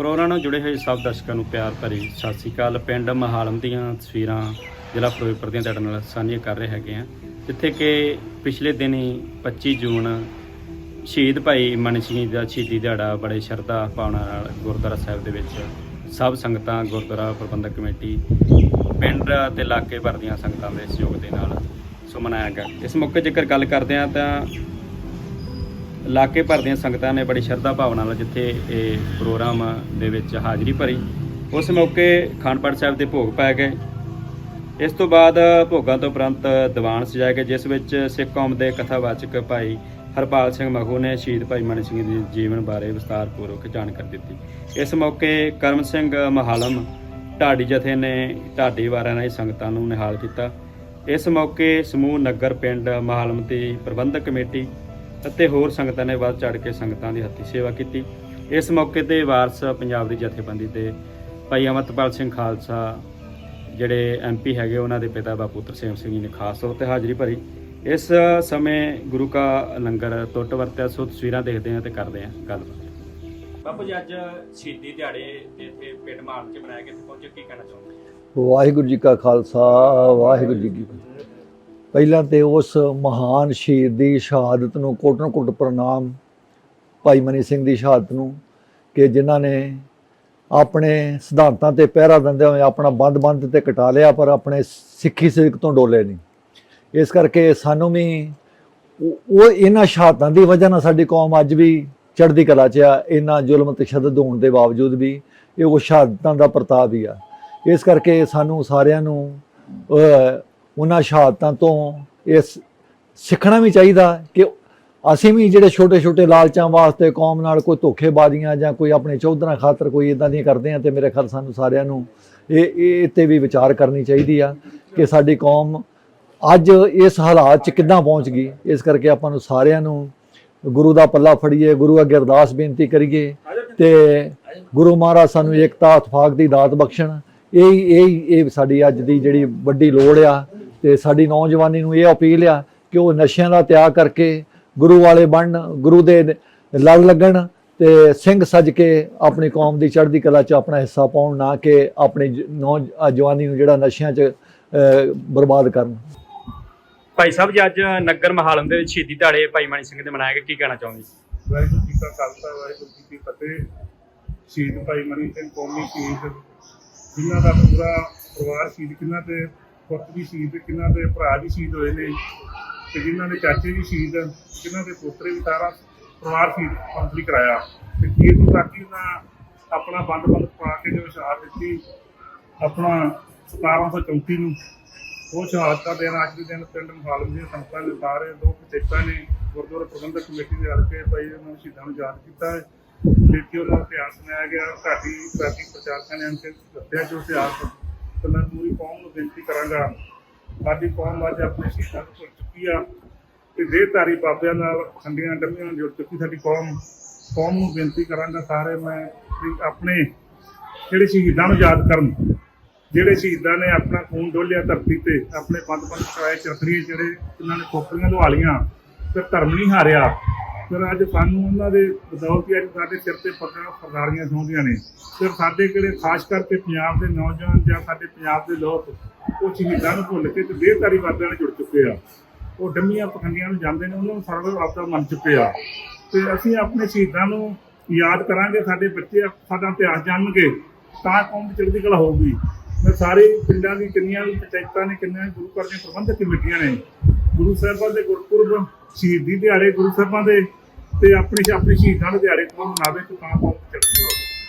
Programme ਨਾਲ ਜੁੜੇ ਹੋਏ ਸਭ ਦਰਸ਼ਕਾਂ ਨੂੰ ਪਿਆਰ ਭਰੀ ਸਤਿ ਸ੍ਰੀ ਅਕਾਲ। ਪਿੰਡ ਮਹਾਲਮ ਦੀਆਂ ਤਸਵੀਰਾਂ ਜ਼ਿਲ੍ਹਾ ਫਿਰੋਜ਼ਪੁਰ ਦੀਆਂ ਤੁਹਾਡੇ ਨਾਲ ਸਾਂਝੀਆਂ ਕਰ ਰਹੇ ਹੈਗੇ ਆ ਜਿੱਥੇ ਕਿ ਪਿਛਲੇ ਦਿਨ ਹੀ 25 ਜੂਨ ਸ਼ਹੀਦ ਭਾਈ ਮਨੀ ਸਿੰਘ ਦਾ ਸ਼ਹੀਦੀ ਦਿਹਾੜਾ ਬੜੇ ਸ਼ਰਧਾ ਭਾਵਨਾ ਨਾਲ ਗੁਰਦੁਆਰਾ ਸਾਹਿਬ ਦੇ ਵਿੱਚ ਸਭ ਸੰਗਤਾਂ, ਗੁਰਦੁਆਰਾ ਪ੍ਰਬੰਧਕ ਕਮੇਟੀ, ਪਿੰਡ ਤੇ ਇਲਾਕੇ ਭਰ ਦੀਆਂ ਸੰਗਤਾਂ ਦੇ ਸਹਿਯੋਗ ਦੇ ਨਾਲ ਸੋ ਮਨਾਇਆ ਗਿਆ। ਇਸ ਮੌਕੇ ਜੇਕਰ ਗੱਲ ਕਰਦੇ ਹਾਂ ਤਾਂ ਇਲਾਕੇ ਭਰ ਦੀਆਂ ਸੰਗਤਾਂ ਨੇ ਬੜੀ ਸ਼ਰਧਾ ਭਾਵਨਾ ਨਾਲ ਜਿੱਥੇ ਇਹ ਪ੍ਰੋਗਰਾਮ ਦੇ ਵਿੱਚ ਹਾਜ਼ਰੀ ਭਰੀ। ਉਸ ਮੌਕੇ ਖਾਨਪਾੜ ਸਾਹਿਬ ਦੇ ਭੋਗ ਪਾਏ ਗਏ। ਇਸ ਤੋਂ ਬਾਅਦ ਭੋਗਾਂ ਤੋਂ ਉਪਰੰਤ ਦੀਵਾਨ ਸਜਾਇਆ ਗਿਆ ਜਿਸ ਵਿੱਚ ਸਿੱਖ ਕੌਮ ਦੇ ਕਥਾਵਾਚਕ ਭਾਈ ਹਰਪਾਲ ਸਿੰਘ ਮਖੂ ਨੇ ਸ਼ਹੀਦ ਭਾਈ ਮਨੀ ਸਿੰਘ ਦੇ ਜੀਵਨ ਬਾਰੇ ਵਿਸਤਾਰਪੂਰਵਕ ਜਾਣਕਾਰੀ ਦਿੱਤੀ। ਇਸ ਮੌਕੇ ਕਰਮ ਸਿੰਘ ਮਹਾਲਮ, ਢਾਡੀ ਜਥੇ ਨੇ ਢਾਡੀ ਵਾਰਿਆਂ ਨਾਲ ਸੰਗਤਾਂ ਨੂੰ ਨਿਹਾਲ ਕੀਤਾ। ਇਸ ਮੌਕੇ ਸਮੂਹ ਨਗਰ ਪਿੰਡ ਮਹਾਲਮ ਦੀ ਪ੍ਰਬੰਧਕ ਕਮੇਟੀ ਅਤੇ ਹੋਰ ਸੰਗਤਾਂ ਨੇ ਵੱਧ ਚੜ ਕੇ ਸੰਗਤਾਂ ਦੀ ਹੱਥੀ ਸੇਵਾ ਕੀਤੀ। ਇਸ ਮੌਕੇ ਤੇ ਵਾਰਸ ਪੰਜਾਬ ਦੀ ਜਥੇਬੰਦੀ ਦੇ ਭਾਈ ਅਮਰਤਪਾਲ ਸਿੰਘ ਖਾਲਸਾ ਜਿਹੜੇ ਐਮਪੀ ਹੈਗੇ ਉਹਨਾਂ ਦੇ ਪਿਤਾ ਬਾਪੂ ਤਰਸੇਮ ਸਿੰਘ ਜੀ ਨੇ ਖਾਸ ਤੌਰ ਤੇ ਹਾਜ਼ਰੀ ਭਰੀ। ਇਸ ਸਮੇਂ ਗੁਰੂ ਕਾ ਲੰਗਰ ਟੁੱਟ ਵਰਤਿਆ ਸੋ ਤਸਵੀਰਾਂ ਦੇਖਦੇ ਹਾਂ ਤੇ ਕਰਦੇ ਹਾਂ ਗੱਲਬਾਤ। ਬਾਪੂ ਜੀ ਅੱਜ ਸ਼ਹੀਦੀ ਦਿਹਾੜੇ ਤੇ ਇੱਥੇ ਪਿੰਡ ਮਾਲ ਚ ਬਣਾਇਆ ਗਿਆ ਤੇ ਪਹੁੰਚੇ ਕੀ ਕਹਿਣਾ ਚਾਹੁੰਦੇ ਵਾਹਿਗੁਰੂ ਜੀ ਕਾ ਖਾਲਸਾ ਵਾਹਿਗੁਰੂ ਜੀ ਕੀ ਫਤਿਹ। ਪਹਿਲਾਂ ਤੇ ਉਸ ਮਹਾਨ ਸ਼ਹੀਦ ਦੀ ਸ਼ਹਾਦਤ ਨੂੰ ਕੋਟਨ ਕੋਟ ਪ੍ਰਣਾਮ ਭਾਈ ਮਨੀ ਸਿੰਘ ਦੀ ਸ਼ਹਾਦਤ ਨੂੰ ਕਿ ਜਿਨ੍ਹਾਂ ਨੇ ਆਪਣੇ ਸਿਧਾਂਤਾਂ ਤੇ ਪਹਿਰਾ ਦਿੰਦੇ ਹੋਏ ਆਪਣਾ ਬੰਦ-ਬੰਦ ਤੇ ਕਟਾ ਲਿਆ, ਪਰ ਆਪਣੇ ਸਿੱਖੀ ਸਿੱਖ ਤੋਂ ਡੋਲੇ ਨਹੀਂ। ਇਸ ਕਰਕੇ ਸਾਨੂੰ ਵੀ ਉਹ ਇਹਨਾਂ ਸ਼ਹਾਦਤਾਂ ਦੀ ਵਜ੍ਹਾ ਨਾਲ ਸਾਡੀ ਕੌਮ ਅੱਜ ਵੀ ਚੜ੍ਹਦੀ ਕਲਾ 'ਚ ਆ, ਇਹਨਾਂ ਜ਼ੁਲਮ ਤਸ਼ੱਦਦ ਹੋਣ ਦੇ ਬਾਵਜੂਦ ਵੀ ਇਹ ਉਹ ਸ਼ਹਾਦਤਾਂ ਦਾ ਪ੍ਰਤਾਪ ਹੀ ਆ। ਇਸ ਕਰਕੇ ਸਾਨੂੰ ਸਾਰਿਆਂ ਨੂੰ ਉਹਨਾਂ ਸ਼ਹਾਦਤਾਂ ਤੋਂ ਇਸ ਸਿੱਖਣਾ ਵੀ ਚਾਹੀਦਾ ਕਿ ਅਸੀਂ ਵੀ ਜਿਹੜੇ ਛੋਟੇ ਛੋਟੇ ਲਾਲਚਾਂ ਵਾਸਤੇ ਕੌਮ ਨਾਲ ਕੋਈ ਧੋਖੇਬਾਜ਼ੀਆਂ ਜਾਂ ਕੋਈ ਆਪਣੇ ਚੌਧਰਾਂ ਖਾਤਰ ਕੋਈ ਇਦਾਂ ਦੀਆਂ ਕਰਦੇ ਆ ਤੇ ਮੇਰੇ ਖਿਆਲ ਸਾਨੂੰ ਸਾਰਿਆਂ ਨੂੰ ਇਹ ਇਹ ਤੇ ਵੀ ਵਿਚਾਰ ਕਰਨੀ ਚਾਹੀਦੀ ਆ ਕਿ ਸਾਡੀ ਕੌਮ ਅੱਜ ਇਸ ਹਾਲਾਤ 'ਚ ਕਿੱਦਾਂ ਪਹੁੰਚ ਗਈ। ਇਸ ਕਰਕੇ ਆਪਾਂ ਨੂੰ ਸਾਰਿਆਂ ਨੂੰ ਗੁਰੂ ਦਾ ਪੱਲਾ ਫੜੀਏ, ਗੁਰੂ ਅੱਗੇ ਅਰਦਾਸ ਬੇਨਤੀ ਕਰੀਏ ਤੇ ਗੁਰੂ ਮਹਾਰਾਜ ਸਾਨੂੰ ਏਕਤਾ, ਇਤਫਾਕ ਦੀ ਦਾਤ ਬਖਸ਼ਣ। ਇਹ ਇਹ ਇਹ ਸਾਡੀ ਅੱਜ ਦੀ ਜਿਹੜੀ ਵੱਡੀ ਲੋੜ ਆ ਤੇ ਸਾਡੀ ਨੌਜਵਾਨੀ ਨੂੰ ਇਹ ਅਪੀਲ ਆ ਕਿ ਉਹ ਨਸ਼ਿਆਂ ਦਾ ਤਿਆਗ ਕਰਕੇ ਗੁਰੂ ਵਾਲੇ ਬਣਨ ਗੁਰੂ ਦੇ ਲੜ ਲੱਗਣ ਤੇ ਸਿੰਘ ਸੱਜ ਕੇ ਆਪਣੀ ਕੌਮ ਦੀ ਚੜ੍ਹਦੀ ਕਲਾ 'ਚ ਆਪਣਾ ਹਿੱਸਾ ਪਾਉਣ ਨਾ ਕਿ ਆਪਣੀ ਨੌਜਵਾਨੀ ਨੂੰ ਜਿਹੜਾ ਨਸ਼ਿਆਂ 'ਚ ਬਰਬਾਦ ਕਰਨ। ਭਾਈ ਸਾਹਿਬ ਜੀ ਅੱਜ ਨਗਰ ਮਹਾਲਮ ਦੇ ਵਿੱਚ ਸ਼ਹੀਦੀ ਦਿਹਾੜੇ ਭਾਈ ਮਨੀ ਸਿੰਘ ਦੇ ਮਨਾਇਆ ਗਿਆ ਕੀ ਕਹਿਣਾ ਚਾਹੁੰਦੇ ਵਾਹਿਗੁਰੂ ਜੀ ਕਾ ਖਾਲਸਾ ਵਾਹਿਗੁਰੂ ਜੀ ਕੀ ਫਤਿਹ। ਸ਼ਹੀਦ ਭਾਈ ਮਨੀ ਸਿੰਘ ਕੌਮੀ ਸ਼ਹੀਦ ਜਿਨ੍ਹਾਂ ਦਾ ਪੂਰਾ ਪਰਿਵਾਰ ਸ਼ਹੀਦ ਕਿੰਨਾ ਤੇ ਪੁੱਤ ਵੀ ਸ਼ਹੀਦ, ਕਿੰਨਾ ਦੇ ਭਰਾ ਵੀ ਸ਼ਹੀਦ ਹੋਏ ਨੇ ਤੇ ਜਿਨ੍ਹਾਂ ਦੇ ਚਾਚੇ ਵੀ ਸ਼ਹੀਦ ਜਿਨ੍ਹਾਂ ਦੇ ਪੋਤਰੇ ਵੀ ਸਾਰਾ ਪਰਿਵਾਰ ਸ਼ਹੀਦ ਕੰਪਲੀਟ ਕਰਾਇਆ। ਤੇ ਇਹ ਤੋਂ ਤੱਕ ਹੀ ਉਹਨਾਂ ਆਪਣਾ ਬੰਦ ਬੰਦ ਪਾ ਕੇ ਜੋ ਸ਼ਹਾਦਤ ਦਿੱਤੀ, ਆਪਣਾ 1734 ਨੂੰ, ਉਹ ਸ਼ਹਾਦਤ ਦਾ ਦਿਨ ਅੱਜ ਦੇ ਦਿਨ ਪਿੰਡ ਮੁਹਾਲਮ ਦੀਆਂ ਸੰਗਤਾਂ ਦੇ ਸਾਰੇ ਦੋ ਚੇਤਾ ਨੇ, ਗੁਰਦੁਆਰਾ ਪ੍ਰਬੰਧਕ ਕਮੇਟੀ ਦੇ ਹਲਕੇ ਭਾਈ ਉਹਨਾਂ ਨੂੰ ਸ਼ਹੀਦਾਂ ਨੂੰ ਯਾਦ ਕੀਤਾ ਹੈ। ਜਿੱਥੇ ਉਹਨਾਂ ਦਾ ਇਤਿਹਾਸ ਸੁਣਾਇਆ ਗਿਆ, ਘਾਟੀ ਘਾਟੀ ਪ੍ਰਚਾਰਕਾਂ ਨੇ ਅੰਕਿਤ ਦੱਸਿਆ ਜੋ ਇਤਿਹਾਸ ਕੌਮ ਨੂੰ ਬੇਨਤੀ ਕਰਾਂਗਾ, ਸਾਡੀ ਕੌਮ ਅੱਜ ਆਪਣੇ ਸ਼ਹੀਦਾਂ ਨੂੰ ਭੁੱਲ ਚੁੱਕੀ ਆ ਤੇ ਦੇਹਧਾਰੀ ਬਾਬਿਆਂ ਨਾਲ ਖੰਡੀਆਂ ਡੰਮੀਆਂ ਨਾਲ ਜੁੜ ਚੁੱਕੀ ਸਾਡੀ ਕੌਮ। ਕੌਮ ਨੂੰ ਬੇਨਤੀ ਕਰਾਂਗਾ ਸਾਰੇ ਮੈਂ ਆਪਣੇ ਜਿਹੜੇ ਸ਼ਹੀਦਾਂ ਨੂੰ ਯਾਦ ਕਰਨ, ਜਿਹੜੇ ਸ਼ਹੀਦਾਂ ਨੇ ਆਪਣਾ ਖੂਨ ਡੋਲਿਆ ਧਰਤੀ ਤੇ, ਆਪਣੇ ਪੰਜ ਪੰਜ ਕਰਾਏ ਚਰਖੜੀ ਜਿਹੜੇ ਉਹਨਾਂ ਨੇ ਖੋਪਰੀਆਂ ਲਵਾਲੀਆਂ ਤੇ ਧਰਮ ਨਹੀਂ ਹਾਰਿਆ ਫਿਰ ਅੱਜ ਸਾਨੂੰ ਉਹਨਾਂ ਦੇ ਬਦੌਲਤ ਅੱਜ ਸਾਡੇ ਸਿਰ ਤੇ ਪੱਗਾਂ ਫਰਦਾਰੀਆਂ ਸੌਂਦੀਆਂ ਨੇ। ਫਿਰ ਸਾਡੇ ਕਿਹੜੇ ਖਾਸ ਕਰਕੇ ਪੰਜਾਬ ਦੇ ਨੌਜਵਾਨ ਜਾਂ ਸਾਡੇ ਪੰਜਾਬ ਦੇ ਲੋਕ ਉਹ ਸ਼ਹੀਦਾਂ ਨੂੰ ਭੁੱਲ ਕੇ ਤੇ ਦੇਹਧਾਰੀ ਵਾਦਾਂ ਨਾਲ ਜੁੜ ਚੁੱਕੇ ਆ। ਉਹ ਡੰਮੀਆਂ ਪਖੰਡੀਆਂ ਨੂੰ ਜਾਂਦੇ ਨੇ, ਉਹਨਾਂ ਨੂੰ ਸਰਵ ਆਪਦਾ ਮੰਨ ਚੁੱਕੇ ਆ। ਤੇ ਅਸੀਂ ਆਪਣੇ ਸ਼ਹੀਦਾਂ ਨੂੰ ਯਾਦ ਕਰਾਂਗੇ, ਸਾਡੇ ਬੱਚੇ ਸਾਡਾ ਇਤਿਹਾਸ ਜਾਣਨਗੇ, ਤਾਂ ਕੌਮ ਦੀ ਚੜ੍ਹਦੀ ਕਲਾ ਹੋਊਗੀ। ਮੈਂ ਸਾਰੇ ਪਿੰਡਾਂ ਦੀ ਕਿੰਨੀਆਂ ਵੀ ਪੰਚਾਇਤਾਂ ਨੇ, ਕਿੰਨੀਆਂ ਵੀ ਗੁਰੂ ਘਰ ਦੀਆਂ ਪ੍ਰਬੰਧਕ ਕਮੇਟੀਆਂ ਨੇ, ਗੁਰੂ ਸਾਹਿਬਾਂ ਦੇ ਗੁਰਪੁਰਬ, ਸ਼ਹੀਦੀ ਦਿਹਾੜੇ ਗੁਰੂ ਸਾਹਿਬਾਂ ਦੇ ਤੇ ਆਪਣੇ ਆਪਣੇ ਸ਼ਹੀਦਾਂ ਦੇ ਦਿਹਾੜੇ ਕੋਲ ਮਨਾਵੇ ਤੇ ਤਾਂ ਕੌਮ ਚੜ੍ਹਦੀ ਕਲਾ